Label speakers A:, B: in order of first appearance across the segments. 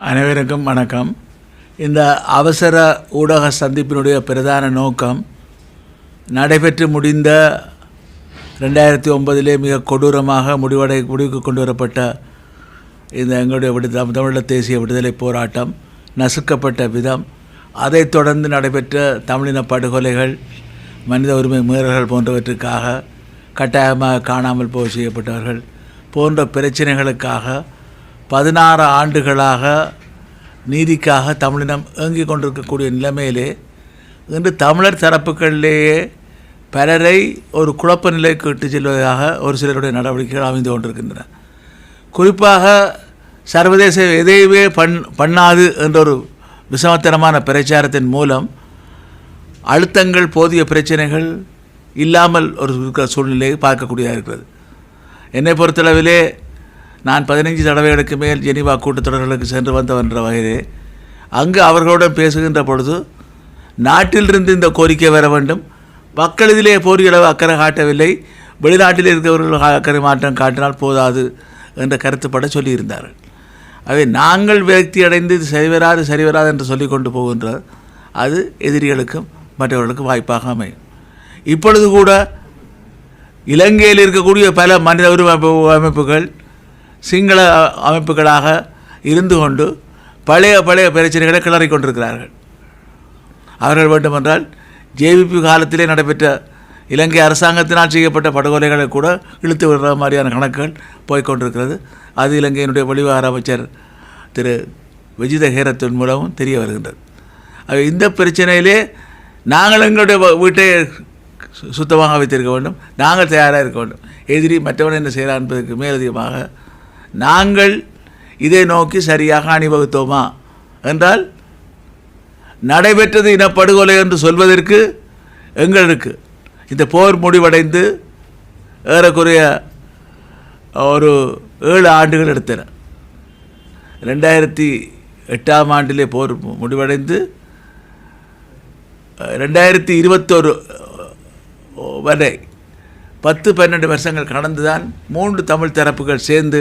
A: அனைவருக்கும் வணக்கம். இந்த அவசர ஊடக சந்திப்பினுடைய பிரதான நோக்கம் நடைபெற்று முடிந்த ரெண்டாயிரத்தி ஒன்பதிலே மிக கொடூரமாக முடிவடை முடிவுக்கு கொண்டு வரப்பட்ட இந்த எங்களுடைய விடுதலை தமிழீழ தேசிய விடுதலை போராட்டம் நசுக்கப்பட்ட விதம் அதைத் தொடர்ந்து நடைபெற்ற தமிழின படுகொலைகள் மனித உரிமை மீறல்கள் போன்றவற்றுக்காக கட்டாயமாக காணாமல் போக செய்யப்பட்டவர்கள் போன்ற பிரச்சனைகளுக்காக பதினாறு ஆண்டுகளாக நீதிக்காக தமிழினம் ஏங்கிக் கொண்டிருக்கக்கூடிய நிலைமையிலே இன்று தமிழர் தரப்புகளிலேயே பலரை ஒரு குழப்ப நிலைக்கு இட்டு செல்வதாக ஒரு சிலருடைய நடவடிக்கைகள் அமைந்து கொண்டிருக்கின்றன. குறிப்பாக சர்வதேச எதையுமே பண் பண்ணாது என்ற ஒரு விஷமத்தனமான பிரச்சாரத்தின் மூலம் அழுத்தங்கள் போதிய பிரச்சனைகள் இல்லாமல் ஒரு சூழ்நிலையை பார்க்கக்கூடியதாக இருக்கிறது. என்னை பொறுத்தளவிலே நான் பதினைஞ்சு தடவைகளுக்கு மேல் ஜெனிவா கூட்டத்தொடர்களுக்கு சென்று வந்தவன்ற வகையிலே அங்கு அவர்களுடன் பேசுகின்ற பொழுது நாட்டிலிருந்து இந்த கோரிக்கை வர வேண்டும். மக்கள் இதிலே போரியளவு அக்கறை காட்டவில்லை. வெளிநாட்டில் இருக்கிறவர்கள் அக்கறை மாற்றம் காட்டினால் போதாது என்ற கருத்துப்பட சொல்லியிருந்தார்கள். அவை நாங்கள் விரக்தி அடைந்து இது சரிவராது சரிவராது என்று சொல்லி கொண்டு போகின்ற அது எதிரிகளுக்கும் மற்றவர்களுக்கும் வாய்ப்பாக அமையும். இப்பொழுது கூட இலங்கையில் இருக்கக்கூடிய பல மனித உரிமை அமைப்பு- அமைப்புகள் சிங்கள அமைப்புகளாக இருந்து கொண்டு பழைய பழைய பிரச்சனைகளை கிளறிக் கொண்டிருக்கிறார்கள். அவர்கள் வேண்டுமென்றால் ஜேவிபி காலத்திலே நடைபெற்ற இலங்கை அரசாங்கத்தினால் செய்யப்பட்ட படுகொலைகளை கூட இழுத்து விடுற மாதிரியான கணக்குகள் போய்க்கொண்டிருக்கிறது அது இலங்கையினுடைய வெளிவார அமைச்சர் திரு. விஜித ஹேரத்தின் மூலமும் தெரிய வருகின்றது. இந்த பிரச்சனையிலே நாங்கள் எங்களுடைய வீட்டை சுத்தமாக வைத்திருக்க வேண்டும். நாங்கள் தயாராக இருக்க வேண்டும். எதிரி மற்றவன் என்ன செய்கிறான் என்பதற்கு மேலதிகமாக நாங்கள் இதை நோக்கி சரியாக அணிவகுத்தோமா? என்றால் நடைபெற்றது இனப்படுகொலை என்று சொல்வதற்கு எங்களுக்கு இந்த போர் முடிவடைந்து ஏறக்குறைய ஒரு ஏழு ஆண்டுகள் எடுத்தன. ரெண்டாயிரத்தி எட்டாம் ஆண்டிலே போர் முடிவடைந்து ரெண்டாயிரத்தி இருபத்தொரு வரை பத்து பன்னெண்டு வருஷங்கள் கடந்து தான் மூன்று தமிழ் தரப்புகள் சேர்ந்து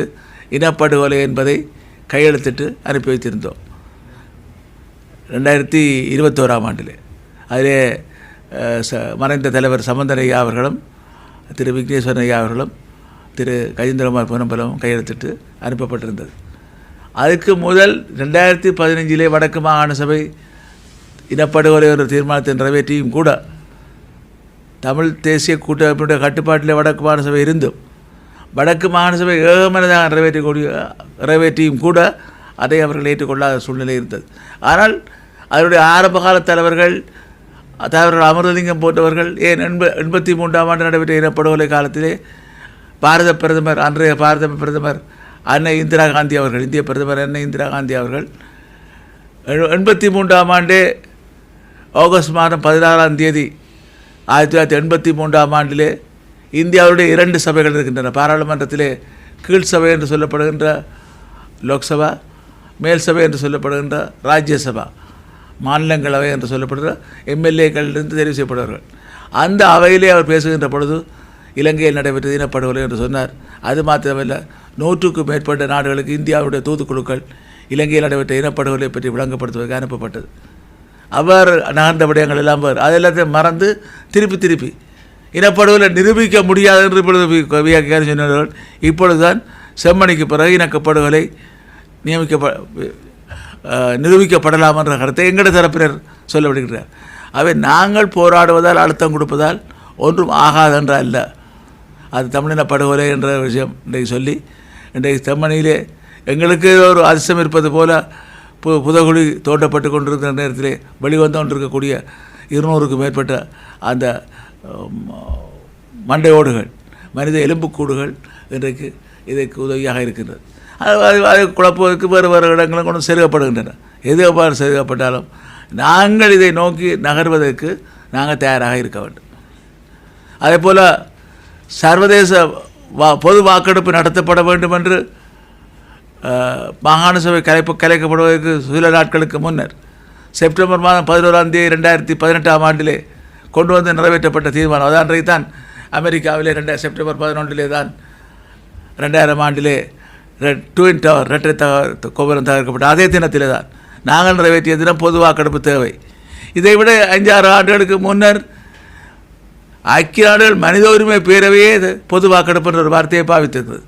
A: இனப்படுகொலை என்பதை கையெழுத்திட்டு அனுப்பி வைத்திருந்தோம். ரெண்டாயிரத்தி இருபத்தோராம் ஆண்டில். அதிலே ச மறைந்த தலைவர் சம்பந்தன் ஐயா அவர்களும் திரு விக்னேஸ்வரன் ஐயா அவர்களும் திரு கஜேந்திரகுமார் பொன்னம்பலமும் கையெழுத்திட்டு அனுப்பப்பட்டிருந்தது. அதுக்கு முதல் ரெண்டாயிரத்தி பதினஞ்சிலே வடக்கு மாகாண சபை இனப்படுகொலை என்ற தீர்மானத்தை நிறைவேற்றியும் கூட தமிழ் தேசிய கூட்டமைப்பினுடைய கட்டுப்பாட்டில் வடக்கு மாகாண சபை இருந்தும் வடக்கு மாகாண சபை ஏகமனதாக நிறைவேற்றக்கூடிய நிறைவேற்றியும் கூட அதை அவர்கள் ஏற்றுக்கொள்ளாத சூழ்நிலை இருந்தது. ஆனால் அதனுடைய ஆரம்பகால தலைவர்கள் தலைவர்கள் அமிர்தலிங்கம் போன்றவர்கள் ஏன் எண்ப எண்பத்தி மூன்றாம் ஆண்டு நடைபெற்ற இனப்படுகொலை காலத்திலே பாரத பிரதமர் அன்றைய பாரத பிரதமர் அன்னை இந்திரா காந்தி அவர்கள் இந்திய பிரதமர் அன்னை இந்திரா காந்தி அவர்கள் எண்பத்தி மூன்றாம் ஆண்டு ஆகஸ்ட் மாதம் பதினாறாம் தேதி ஆயிரத்தி தொள்ளாயிரத்தி எண்பத்தி மூன்றாம் ஆண்டிலே இந்தியாவுடைய இரண்டு சபைகள் இருக்கின்றன. பாராளுமன்றத்திலே கீழ் சபை என்று சொல்லப்படுகின்ற லோக்சபா மேல் சபை என்று சொல்லப்படுகின்ற ராஜ்யசபா மாநிலங்களவை என்று சொல்லப்படுகிற எம்எல்ஏக்களிலிருந்து தெரிவு செய்யப்படுவார்கள். அந்த அவையிலே அவர் பேசுகின்ற பொழுது இலங்கையில் நடைபெற்ற இனப்படுகொலை என்று சொன்னார். அது மாத்திரமல்ல நூற்றுக்கும் மேற்பட்ட நாடுகளுக்கு இந்தியாவுடைய தூதுக்குழுக்கள் இலங்கையில் நடைபெற்ற இனப்படுகொலை பற்றி விளங்கப்படுத்துவதற்கு அனுப்பப்பட்டது. அவர் நகர்ந்த விடயங்கள் எல்லாம் அவர் அது எல்லாத்தையும் மறந்து திருப்பி திருப்பி இனப்படுகொலை நிரூபிக்க முடியாது என்று இப்பொழுது வி- சொன்னார்கள். இப்பொழுதுதான் செம்மணிக்கு பிறகு இனக்கப்படுகொலை நியமிக்கப்ப நிரூபிக்கப்படலாம் என்ற கருத்தை எங்களது தரப்பினர் சொல்லப்படுகிறார் அவை நாங்கள் போராடுவதால் அழுத்தம் கொடுப்பதால் ஒன்றும் ஆகாதென்ற அல்ல. அது தமிழின படுகொலை என்ற விஷயம் இன்றைக்கு சொல்லி இன்றைக்கு செம்மணியிலே எங்களுக்கு ஒரு அதிர்ஷ்டம் இருப்பது போல பு புதகுழி தோண்டப்பட்டு கொண்டிருக்கிற நேரத்திலே வெளிவந்து கொண்டிருக்கக்கூடிய இருநூறுக்கும் மேற்பட்ட அந்த மண்டை ஓடுகள் மனித எலும்புக்கூடுகள் இன்றைக்கு இதற்கு உதவியாக இருக்கின்றது. அது அது அதை வேறு வேறு இடங்களும் கொண்டு செருகப்படுகின்றன. எது எவ்வாறு செருகப்பட்டாலும் நாங்கள் இதை நோக்கி நகர்வதற்கு நாங்கள் தயாராக இருக்க வேண்டும். அதே போல் சர்வதேச வா பொது வாக்கெடுப்பு நடத்தப்பட வேண்டும் என்று மாகாண சபை கலைப்பு கலைக்கப்படுவதற்கு சில நாட்களுக்கு முன்னர் செப்டம்பர் மாதம் பதினோராம் தேதி ரெண்டாயிரத்தி பதினெட்டாம் ஆண்டிலே கொண்டு வந்து நிறைவேற்றப்பட்ட தீர்மானம். அதான் அன்றைக்கு தான் அமெரிக்காவிலே ரெண்டாயிரம் செப்டம்பர் பதினொன்றிலே தான் ரெண்டாயிரம் ஆண்டிலே ரெட் ட்வின் டவர் ரெட்டை தக கோபுரம் தகர்க்கப்பட்ட அதே தினத்திலே தான் நாங்கள் நிறைவேற்றிய தினம் பொது வாக்கெடுப்பு தேவை. இதை விட அஞ்சாறு ஆண்டுகளுக்கு முன்னர் ஐக்கிய நாடுகள் மனித உரிமை பேரவையே இது பொது வாக்கெடுப்புன்ற ஒரு வார்த்தையை பாவித்திருந்தது.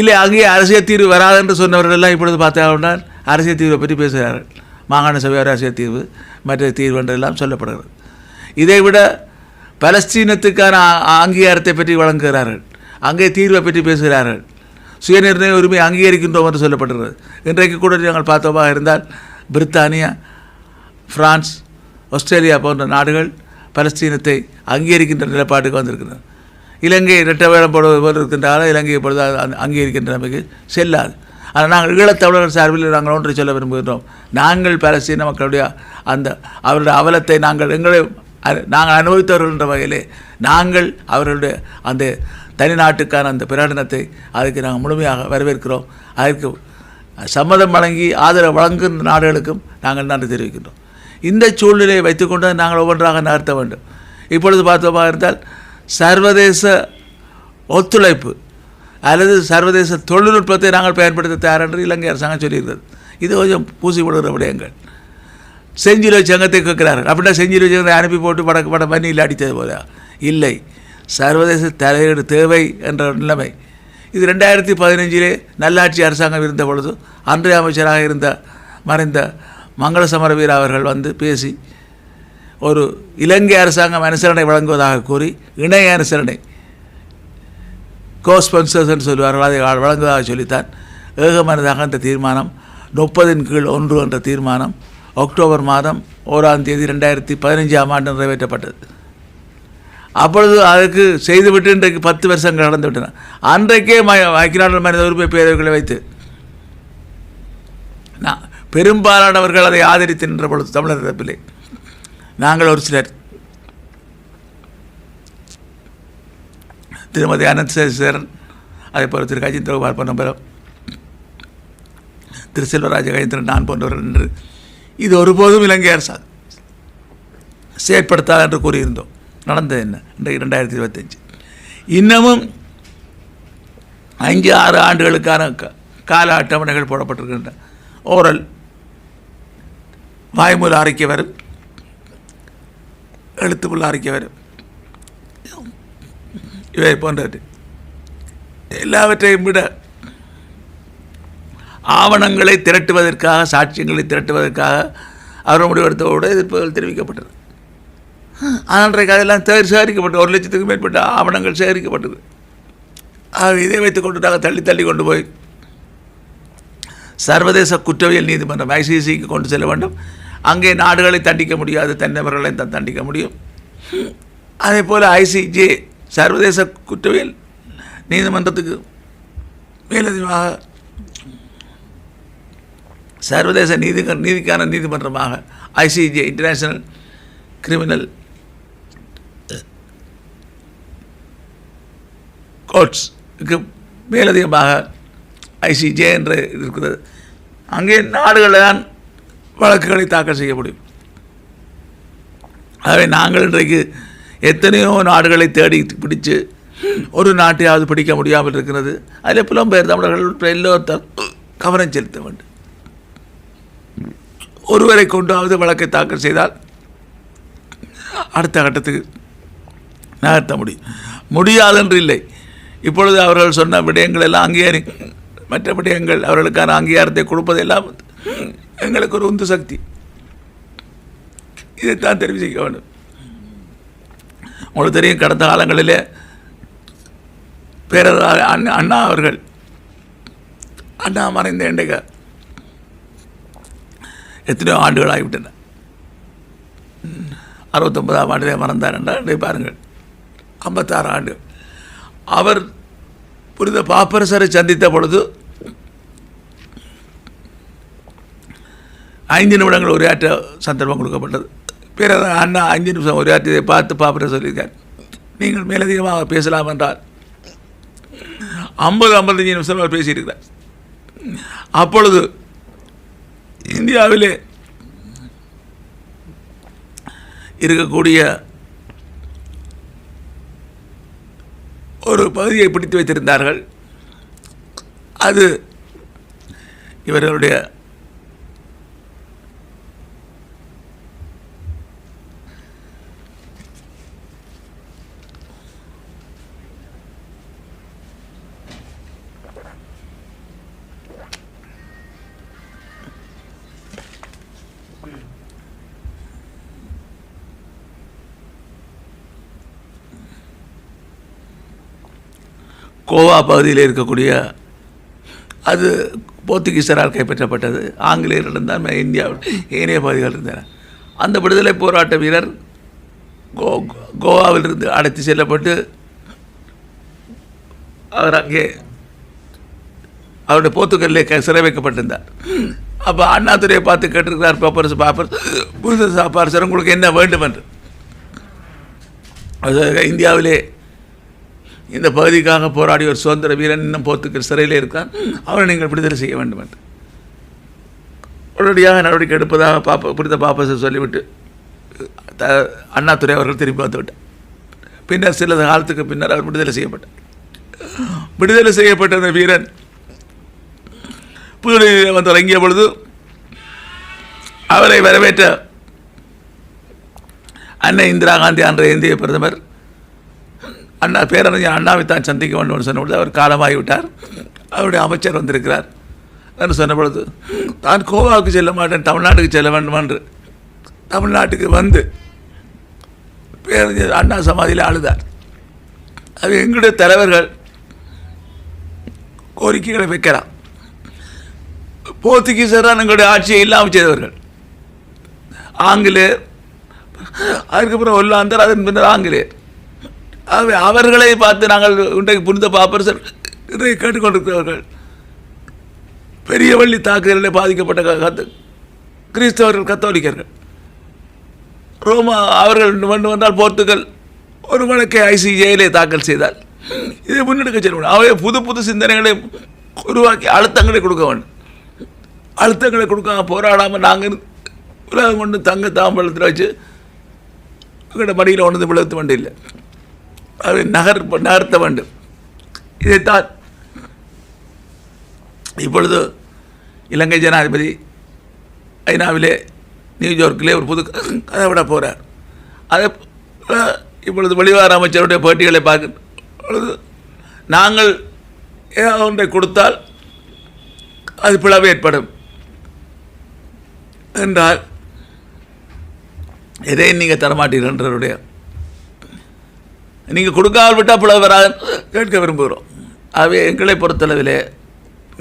A: இல்லை அங்கே அரசியல் தீர்வு வராது என்று சொன்னவர்கள் எல்லாம் இப்பொழுது பார்த்தாங்கன்னா அரசியல் தீர்வை பற்றி பேசுகிறார்கள். மாகாண சபை அரசியல் தீர்வு மற்ற தீர்வு என்றெல்லாம் சொல்லப்படுகிறது. இதை விட பலஸ்தீனத்துக்கான அங்கீகாரத்தை பற்றி வழங்குகிறார்கள். அங்கே தீர்வை பற்றி பேசுகிறார்கள். சுயநிர்ணய உரிமை அங்கீகரிக்கின்றோம் என்று சொல்லப்படுகிறது இன்றைக்கு கூட நாங்கள் பார்த்தோமாக இருந்தால் பிரித்தானியா பிரான்ஸ் ஆஸ்திரேலியா போன்ற நாடுகள் பலஸ்தீனத்தை அங்கீகரிக்கின்ற நிலைப்பாட்டுக்கு வந்திருக்கின்றன. இலங்கை இரட்டை வேடம் போடுவது போல் இருக்கின்றாலும் இலங்கை பொழுது அங்கீகரிக்கின்ற நிலைமைக்கு செல்லாது. ஆனால் நாங்கள் ஈழத்தமிழர் சார்பில் நாங்கள் ஒன்றை சொல்ல விரும்புகின்றோம். நாங்கள் பலஸ்தீன மக்களுடைய அந்த அவருடைய அவலத்தை நாங்கள் எங்களை அது நாங்கள் அனுபவித்தவர்கள் என்ற வகையிலே நாங்கள் அவர்களுடைய அந்த தனிநாட்டுக்கான அந்த பிரகடனத்தை அதுக்கு நாங்கள் முழுமையாக வரவேற்கிறோம். அதற்கு சம்மதம் வழங்கி ஆதரவு வழங்குகின்ற நாடுகளுக்கும் நாங்கள் நன்றி தெரிவிக்கின்றோம். இந்த சூழ்நிலையை வைத்துக்கொண்டு நாங்கள் ஒவ்வொன்றாக நகர்த்த வேண்டும். இப்பொழுது பார்த்தோமாக இருந்தால் சர்வதேச ஒத்துழைப்பு அல்லது சர்வதேச தொழில்நுட்பத்தை நாங்கள் பயன்படுத்த தயார் என்று இலங்கை அரசாங்கம் சொல்லியிருக்கிறது. இது கொஞ்சம் பூசி விடுகிற விடயங்கள். செஞ்சிலோ சங்கத்தை கேட்கிறார்கள் அப்படின்னா செஞ்சிலோ சங்கத்தை அனுப்பி போட்டு வடக்கு வட வன்னியில் அடித்தது போல இல்லை. சர்வதேச தலையீடு தேவை என்ற நிலைமை. இது ரெண்டாயிரத்தி பதினஞ்சிலே நல்லாட்சி அரசாங்கம் இருந்த பொழுது அன்றைய அமைச்சராக இருந்த மறைந்த மங்கள சமரவீர அவர்கள் வந்து பேசி ஒரு இலங்கை அரசாங்கம் அனுசரணை வழங்குவதாக கூறி இணைய அனுசரணை கோஸ்பன்சர்ஸ் என்று சொல்வார்கள் அதை வழங்குவதாக சொல்லித்தான். ஏகமனதாக அந்த தீர்மானம் முப்பதின் கீழ் ஒன்று என்ற தீர்மானம் அக்டோபர் மாதம் ஓராம் தேதி ரெண்டாயிரத்தி பதினஞ்சாம் ஆண்டு நிறைவேற்றப்பட்டது. அப்பொழுது அதுக்கு செய்துவிட்டு இன்றைக்கு பத்து வருஷங்கள் கடந்து விட்டன. அன்றைக்கே ம ஐக்கிய மனித உரிமை பேரவைகளை வைத்து நான் பெரும்பாலானவர்கள் அதை ஆதரித்து நின்ற பொழுது தமிழர் தரப்பிலே நாங்கள் ஒரு சிலர் திருமதி அனந்த் சேரன் அதே போல் திரு கஜேந்திரகுமார் பொன்னம்பலம் திரு செல்வராஜ கஜேந்திரன் நான் போன்றவர்கள் என்று இது ஒருபோதும் இலங்கை அரசாங்கம் செயற்படுத்தாது என்று கூறியிருந்தோம். நடந்தது என்ன? இன்றைக்கு ரெண்டாயிரத்தி இருபத்தஞ்சு. இன்னமும் அஞ்சு ஆறு ஆண்டுகளுக்கான கால அட்டவணைகள் போடப்பட்டிருக்கின்றன. ஓரல் வாய்மூல அறிக்கை வரும். எழுத்துப்புள்ள அறிக்கை வரும். இவை போன்றது எல்லாவற்றையும் விட ஆவணங்களை திரட்டுவதற்காக சாட்சியங்களை திரட்டுவதற்காக அவர் முடிவெடுத்தவோடு எதிர்ப்புகள் தெரிவிக்கப்பட்டது. அன்றைக்கு அதெல்லாம் சேகரிக்கப்பட்டது. சேகரிக்கப்பட்டு ஒரு லட்சத்துக்கு மேற்பட்ட ஆவணங்கள் சேகரிக்கப்பட்டது. ஆக இதை வைத்துக் கொண்டு நாங்கள் தள்ளி தள்ளி கொண்டு போய் சர்வதேச குற்றவியல் நீதிமன்றம் ஐசிசிக்கு கொண்டு செல்ல வேண்டும். அங்கே நாடுகளை தண்டிக்க முடியாது தன்னபர்களையும் தான் தண்டிக்க முடியும். அதே போல் ஐசிஜே சர்வதேச குற்றவியல் நீதிமன்றத்துக்கு மேலதிகமாக சர்வதேச நீதி நீதிக்கான நீதிமன்றமாக ஐசிஜே இன்டர்நேஷனல் கிரிமினல் கோர்ட்ஸ்க்கு மேலதிகமாக ஐசிஜே என்று இருக்கிறது அங்கே நாடுகளில் தான் வழக்குகளை தாக்கல் செய்ய முடியும். ஆகவே நாங்கள் இன்றைக்கு எத்தனையோ நாடுகளை தேடி பிடிச்சு ஒரு நாட்டையாவது பிடிக்க முடியாமல் இருக்கிறது. அதில் புலம்பெயர் தமிழர்கள் எல்லோரும் கவனம் செலுத்த வேண்டும். ஒருவரை கொண்டாவது வழக்கை தாக்கல் செய்தால் அடுத்த கட்டத்துக்கு நகர்த்த முடியும். முடியாதென்று இல்லை. இப்பொழுது அவர்கள் சொன்ன விடயங்கள் எல்லாம் அங்கீகாரி மற்ற விடயங்கள் அவர்களுக்கான அங்கீகாரத்தை கொடுப்பதெல்லாம் எங்களுக்கு ஒரு உந்து சக்தி. இதைத்தான் தெரிவிக்க வேண்டும். உங்களுக்கு தெரியும் கடந்த காலங்களிலே பேரர் அண்ணா அண்ணா அவர்கள் அண்ணா மறைந்த இன்றைக்கு எத்தனையோ ஆண்டுகள் ஆகிவிட்டன அறுபத்தொன்பதாம் ஆண்டிலே மறந்தார் என்றால் இன்றைய பாருங்கள். ஐம்பத்தாறு ஆண்டு. அவர் புனித பாப்பரசரை சந்தித்த பொழுது ஐந்து நிமிடங்கள் உரையாற்ற சந்தர்ப்பம் கொடுக்கப்பட்டது. பிறகு அண்ணா அஞ்சு நிமிஷம் உரையாற்றியதை பார்த்து பாப்பரசர் சொல்லியிருக்கார் நீங்கள் மேலதிகமாக பேசலாம் என்றார் ஐம்பது ஐம்பத்தஞ்சு நிமிஷம் அவர் பேசியிருக்கிறார். அப்பொழுது இந்தியாவிலே இருக்கக்கூடிய ஒரு பகுதியை பிடித்து வைத்திருந்தார்கள். அது இவர்களுடைய கோவா பகுதியில் இருக்கக்கூடிய அது போர்த்துகீசரால் கைப்பற்றப்பட்டது. ஆங்கிலேயர்கள் தான் இந்தியாவில் ஏனைய பகுதிகள் இருந்தன. அந்த விடுதலை போராட்ட வீரர் கோ கோவாவிலிருந்து அடைத்து செல்லப்பட்டு அவர் அங்கே அவருடைய போத்துக்கல்லே க- சிறை வைக்கப்பட்டிருந்தார். அப்போ அண்ணாதுரையை பார்த்து கேட்டிருக்கிறார் பாப்பரசு பாப்பர் சாப்பாடு சார் உங்களுக்கு என்ன வேண்டும் என்று அது இந்தியாவிலே இந்த பகுதிக்காக போராடிய ஒரு சுதந்திர வீரன் இன்னும் போத்துக்கு சிறையில் இருக்கான். அவரை நீங்கள் விடுதலை செய்ய வேண்டும் என்று. உடனடியாக நடவடிக்கை எடுப்பதாக பாப்ப பிடித்த பாப்பசர் சொல்லிவிட்டு த அண்ணாதுரை அவர்கள் திரும்பி வந்துவிட்டார். பின்னர் சில காலத்துக்கு பின்னர் அவர் விடுதலை செய்யப்பட்டார். விடுதலை செய்யப்பட்ட அந்த வீரன் புதுடெல்லியில் வந்து இறங்கிய பொழுது அவரை வரவேற்ற அன்னை இந்திரா காந்தி அன்றைய இந்திய பிரதமர் அண்ணா பேரறிஞர் அண்ணாவை தான் சந்திக்க வேண்டும் சொன்ன பொழுது அவர் காலமாகிவிட்டார். அவருடைய அமைச்சர் வந்திருக்கிறார். என்று சொன்ன பொழுது தான் கோவாவுக்கு செல்ல மாட்டேன் தமிழ்நாட்டுக்கு செல்ல வேண்டும் என்று. தமிழ்நாட்டுக்கு வந்து பேரறிஞர் அண்ணா சமாதியில் அழுதார் அது எங்களுடைய தலைவர்கள் கோரிக்கைகளை வைக்கலாம். போர்த்துகீசரான் எங்களுடைய ஆட்சியை இல்லாமல் செய்தவர்கள். ஆங்கிலேயர் அதுக்கப்புறம் ஒல்லாந்தர் அதன் பின்னர் ஆங்கிலேயர் அவர்களை பார்த்து நாங்கள் இன்றைக்கு புனித பாப்பரசர் இதை கேட்டுக்கொண்டிருக்கிறவர்கள். பெரிய வள்ளி தாக்குதலில் பாதிக்கப்பட்ட கிறிஸ்தவர்கள் கத்தோலிக்கர்கள். ரோமா அவர்கள் வேண்டும் என்றால் போர்த்துகல் ஒரு வழக்கை ஐசிஜேயிலே தாக்கல் செய்தால் இதை முன்னெடுக்க செல்வன் வேண்டும் அவை புது புது சிந்தனைகளை உருவாக்கி அழுத்தங்களை கொடுக்க வேண்டும். அழுத்தங்களை கொடுக்காம போராடாமல் நாங்கள் உலகம் கொண்டு தங்க தாம்பழத்தில் வச்சு எங்களோட மடியில் ஒன்று விழுத்து வேண்டிய இல்லை அதை நகர் நகர்த்த வேண்டும். இதைத்தான் இப்பொழுது இலங்கை ஜனாதிபதி ஐநாவிலே நியூயார்க்கிலே ஒரு புது கதை விட போகிறார் அதை இப்பொழுது வெளிவார அமைச்சருடைய பேட்டிகளை பார்க்க பொழுது நாங்கள் ஏதாவது ஒன்றை கொடுத்தால் அது பிளவு ஏற்படும். என்றால் எதையும் நீங்கள் தரமாட்டீர்கள் என்றவருடைய நீங்கள் கொடுக்காமல் விட்டால் பிளவு வராதுன்னு கேட்க விரும்புகிறோம். ஆகவே எங்களை பொறுத்தளவிலே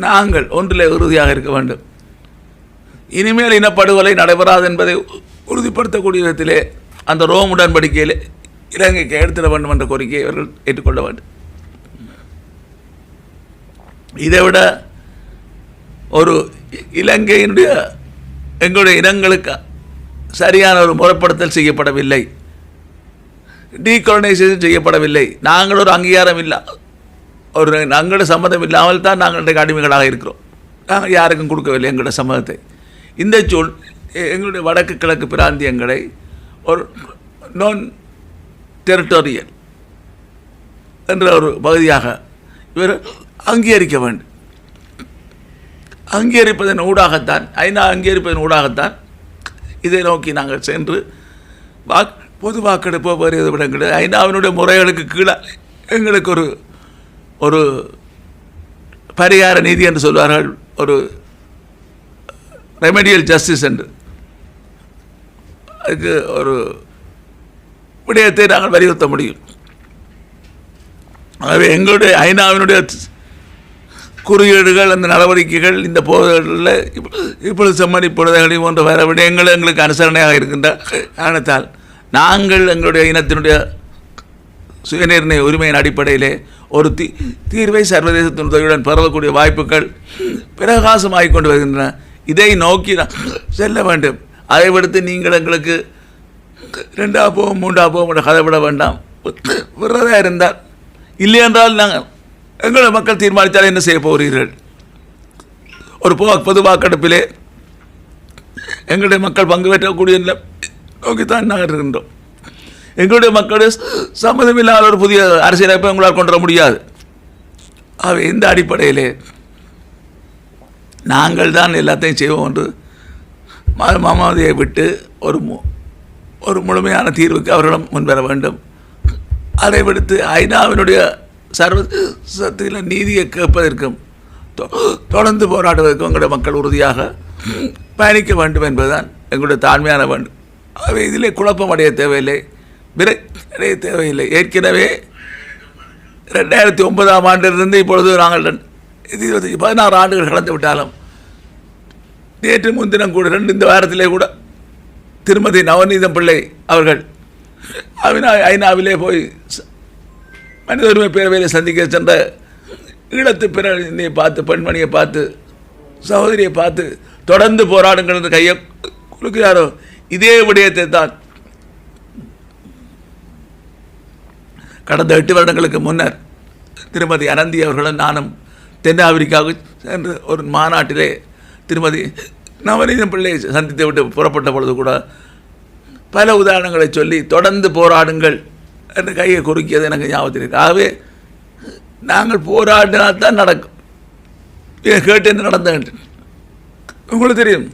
A: நாங்கள் ஒன்றிலே உறுதியாக இருக்க வேண்டும். இனிமேல் இனப்படுகொலை நடைபெறாது என்பதை உறுதிப்படுத்தக்கூடிய விதத்திலே அந்த ரோம் உடன்படிக்கையிலே இலங்கைக்கு எடுத்துட வேண்டும் என்ற கோரிக்கையை இவர்கள் ஏற்றுக்கொள்ள வேண்டும். இதை விட ஒரு இலங்கையினுடைய எங்களுடைய இனங்களுக்கு சரியான ஒரு முறைப்படுத்தல் செய்யப்படவில்லை. டீகாலனைசேஷன் செய்யப்படவில்லை. நாங்கள் ஒரு அங்கீகாரம் இல்லை. ஒரு எங்களுடைய சம்மதம் இல்லாமல் தான் நாங்கள் இன்றைக்கு அடிமைகளாக இருக்கிறோம். நாங்கள் யாருக்கும் கொடுக்கவில்லை எங்களோட சம்மதத்தை. இந்த சொல் எங்களுடைய வடக்கு கிழக்கு பிராந்தியங்களை ஒரு நான் டெரிட்டோரியல் என்ற ஒரு பகுதியாக இவர் அங்கீகரிக்க வேண்டும். அங்கீகரிப்பதன் ஊடாகத்தான் ஐநா அங்கீகரிப்பதன் ஊடாகத்தான் இதை நோக்கி நாங்கள் சென்று வாக் பொது வாக்கெடுப்போ வேறு எது விட கிடையாது ஐநாவினுடைய முறைகளுக்கு கீழே எங்களுக்கு ஒரு ஒரு பரிகார நீதி என்று சொல்வார்கள். ஒரு ரெமெடியல் ஜஸ்டிஸ் என்று. அதுக்கு ஒரு விடயத்தை நாங்கள் வலியுறுத்த முடியும். ஆகவே எங்களுடைய ஐநாவினுடைய குறியீடுகள் அந்த நடவடிக்கைகள் இந்த போதில் இப்பொழுது செம்மணி பொழுதுகளை போன்ற வேற விடயங்கள் எங்களுக்கு அனுசரணையாக இருக்கின்ற காரணத்தால் நாங்கள் எங்களுடைய இனத்தினுடைய சுயநிர்ணய உரிமையின் அடிப்படையிலே ஒரு தீ தீர்வை சர்வதேச துணையுடன் பெறக்கூடிய வாய்ப்புகள் பிரகாசமாகிக் கொண்டு வருகின்றன. இதை நோக்கி செல்ல வேண்டும். அதை விடுத்து நீங்கள் எங்களுக்கு ரெண்டா போவோம் மூன்றா போவோம் என்ற கதை வேண்டாம். விடுறதா இருந்தால் இல்லை என்றால் நாங்கள் எங்களை மக்கள் தீர்மானித்தால் என்ன செய்ய போகிறீர்கள்? ஒரு பொது வாக்கெடுப்பிலே எங்களுடைய மக்கள் பங்கு பெற்றக்கூடிய நோக்கித்தான் நாங்கள் இருக்கின்றோம் எங்களுடைய மக்களுடைய சம்மதமில்லாத ஒரு புதிய அரசியலமைப்பை எங்களால் கொண்டு வர முடியாது. ஆகவே இந்த அடிப்படையிலே நாங்கள் தான் எல்லாத்தையும் செய்வோம் என்று மாமாவதியை விட்டு ஒரு மு- ஒரு முழுமையான தீர்வுக்கு அவர்களும் முன்வர வேண்டும். அதை விடுத்து ஐநாவினுடைய சர்வதேசத்தில் நீதியை கேட்பதற்கும் தொ- தொடர்ந்து போராடுவதற்கும் எங்களுடைய மக்கள் உறுதியாக பயணிக்க வேண்டும் என்பதுதான் எங்களுடைய தாழ்மையான வேண்டும் ஆகவே இதிலே குழப்பம் அடைய தேவையில்லை. விரை அடைய தேவையில்லை. ஏற்கனவே ரெண்டாயிரத்தி ஒன்பதாம் ஆண்டிலிருந்து இப்பொழுது நாங்கள் இது இருபத்தி பதினாறு ஆண்டுகள் கடந்து விட்டாலும் நேற்று முன்தினம் கூட ரெண்டு இந்த வாரத்திலே கூட திருமதி நவநீதம் பிள்ளை அவர்கள் ஐநா ஐநாவிலே போய் ச- மனித உரிமை பேரவையில் சந்திக்க சென்ற ஈழத்து பிறனை பார்த்து பெண்மணியை பார்த்து சகோதரியை பார்த்து தொடர்ந்து போராடுங்கள் என்று கையை கொடுக்கிறாரோ இதே விடயத்தை தான் கடந்த எட்டு வருடங்களுக்கு முன்னர் திருமதி அனந்தி அவர்களும் நானும் தென்னாப்பிரிக்காவுக்கு சென்று ஒரு மாநாட்டிலே திருமதி நவநீதம் பிள்ளையை சந்தித்து விட்டு புறப்பட்ட பொழுது கூட பல உதாரணங்களை சொல்லி தொடர்ந்து போராடுங்கள் என்று கையை குறுக்கியது எனக்கு ஞாபகத்தில் இருக்கு. ஆகவே நாங்கள் போராடினால் தான் நடக்கும். இதை கேட்டு என்ன நடந்தது உங்களுக்கு தெரியும்.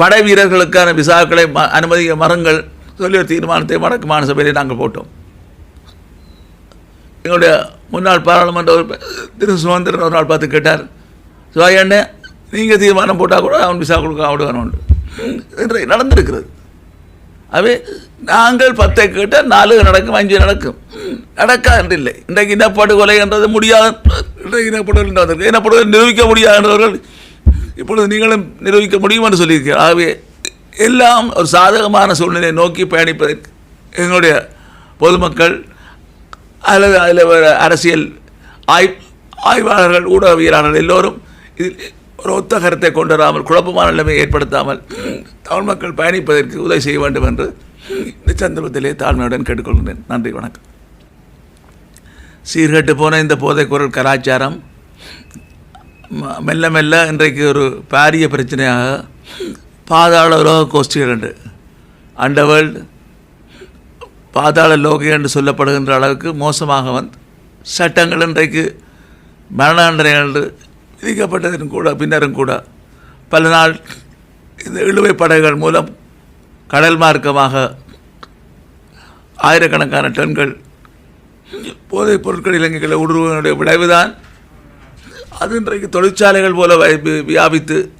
A: படை வீரர்களுக்கான விசாக்களை ம- அனுமதிக்க மரங்கள் சொல்லி ஒரு தீர்மானத்தை வடக்கு மாநில சபையிலே நாங்கள் போட்டோம். எங்களுடைய முன்னாள் பாராளுமன்ற ஒரு திரு சுதந்திரன் ஒரு நாள் பார்த்து கேட்டார் சுவாயண்ணே நீங்கள் தீர்மானம் போட்டால் கூட அவன் விசா கொடுக்க விடுவான் உண்டு என்று நடந்திருக்கிறது. அவே நாங்கள் பத்தை கேட்டால் நாலு நடக்கும் அஞ்சு நடக்கும். நடக்காது இல்லை இன்றைக்கு இனப்படுகொலை என்றது முடியாது. இன்றைக்கு இனப்படுகொலை என்று வந்திருக்கு இனப்படுகொலை நிரூபிக்க முடியாதுன்றவர்கள் இப்பொழுது நீங்களும் நிரூபிக்க முடியும் என்று சொல்லியிருக்கிறார் ஆகவே எல்லாம் ஒரு சாதகமான சூழ்நிலையை நோக்கி பயணிப்பதற்கு எங்களுடைய பொதுமக்கள் அல்லது அதில் வர அரசியல் ஆய் ஆய்வாளர்கள் ஊடகவியலாளர்கள் எல்லோரும் இதில் ஒரு ஒத்த கருத்தை கொண்டு வராமல் குழப்பமான நிலைமை ஏற்படுத்தாமல் தமிழ் மக்கள் பயணிப்பதற்கு உதவி செய்ய வேண்டும் என்று இந்த சந்தர்ப்பத்திலே தாழ்மையுடன் கேட்டுக்கொள்கிறேன் நன்றி வணக்கம். சீர்கட்டு போன இந்த போதைக்குரல் கலாச்சாரம் மெல்ல மெல்ல இன்றைக்கு ஒரு பாரிய பிரச்சனையாக பாதாள லோக கோஷ்டிகள் உண்டு அண்டர்வேர்ல்டு பாதாள லோகி என்று சொல்லப்படுகின்ற அளவுக்கு மோசமாக வந்து சட்டங்கள் இன்றைக்கு மரண என்று விதிக்கப்பட்டதன் கூட பின்னரும் கூட பல நாள் இந்த இழுவை படகுகள் மூலம் கடல் மார்க்கமாக ஆயிரக்கணக்கான டன்கள் போதைப் பொருட்கள் இலங்கைகளை ஊடுருவதனுடைய விளைவுதான். அது இன்றைக்கு தொழிற்சாலைகள் போல வியாபித்து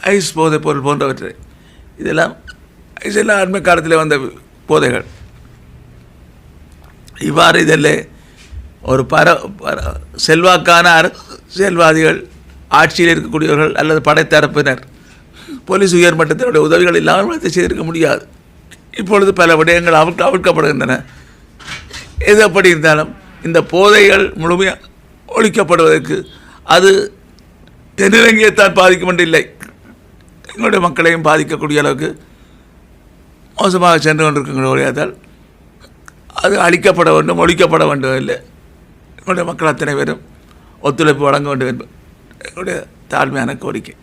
A: ஐஸ் போதை பொருள் போன்றவற்றை. இதெல்லாம் ஐஸ் எல்லாம் அண்மை காலத்தில் வந்த போதைகள். இவ்வாறு இதில் ஒரு பர பர- செல்வாக்கான அரசியல்வாதிகள் ஆட்சியில் இருக்கக்கூடியவர்கள் அல்லது படைத்தரப்பினர் போலீஸ் உயர்மட்டத்தினுடைய உதவிகள் இல்லாமல் இதை செய்திருக்க முடியாது. இப்பொழுது பல விடயங்கள் அவிழ்க்க அவிழ்க்கப்படுகின்றன எது எப்படி இருந்தாலும் இந்த போதைகள் முழுமையாக ஒழிக்கப்படுவதற்கு அது தென்னிலங்கையைத்தான் பாதிக்கும் என்று இல்லை. எங்களுடைய மக்களையும் பாதிக்கக்கூடிய அளவுக்கு மோசமாக சென்று கொண்டிருக்கின்ற ஒழியாதால் அது அழிக்கப்பட வேண்டும் ஒழிக்கப்பட வேண்டும் இல்லை. எங்களுடைய மக்கள் அத்தனை பேரும் ஒத்துழைப்பு வழங்க வேண்டும் என்பது எங்களுடைய தாழ்மையான கோரிக்கை.